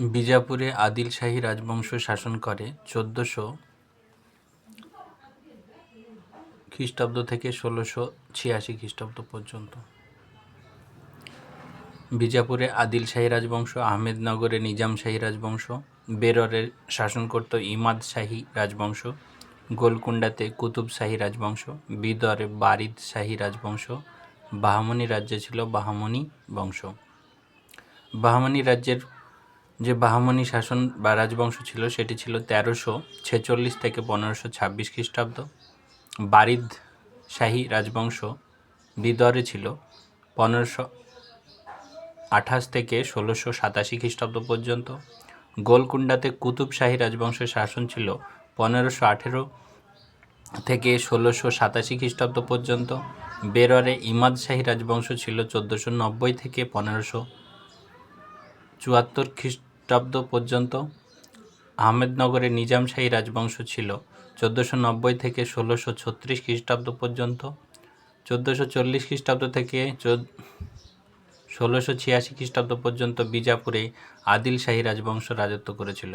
বিজাপুরে আদিল শাহী রাজবংশ শাসন করে চোদ্দশো খ্রিস্টাব্দ থেকে ষোলোশো ছিয়াশি খ্রিস্টাব্দ পর্যন্ত। বিজাপুরে আদিল শাহী রাজবংশ, আহমেদনগরে নিজাম শাহী রাজবংশ বেররে শাসন করত ইমাদ শাহী রাজবংশ, গোলকুন্ডাতে কুতুব শাহী রাজবংশ, বিদরে বারিদ শাহী রাজবংশ, বাহামনি রাজ্যে ছিল বাহামনি বংশ। বাহামনি রাজ্যের যে বাহামনি শাসন বা রাজবংশ ছিল সেটি ছিল তেরোশো ছেচল্লিশ থেকে পনেরোশো ছাব্বিশ খ্রিস্টাব্দ। বারিদ শাহী রাজবংশ বিদরে ছিল পনেরোশো আঠাশ থেকে ষোলোশো সাতাশি খ্রিস্টাব্দ পর্যন্ত। গোলকুন্ডাতে কুতুব শাহী রাজবংশের শাসন ছিল পনেরোশো আঠেরো থেকে ষোলোশো সাতাশি খ্রিস্টাব্দ পর্যন্ত। বেররে ইমাদ শাহী রাজবংশ ছিল চোদ্দোশো নব্বই থেকে পনেরোশো চুয়াত্তর খ্রিস্টাব্দ পর্যন্ত আহমেদনগরে নিজামশাহী রাজবংশ ছিল। চোদ্দোশো নব্বই থেকে ষোলোশো ছত্রিশ খ্রিস্টাব্দ পর্যন্ত। চোদ্দোশো চল্লিশ খ্রিস্টাব্দ থেকে ষোলোশো ছিয়াশি খ্রিস্টাব্দ পর্যন্ত বিজাপুরে আদিল শাহী রাজবংশ রাজত্ব করেছিল।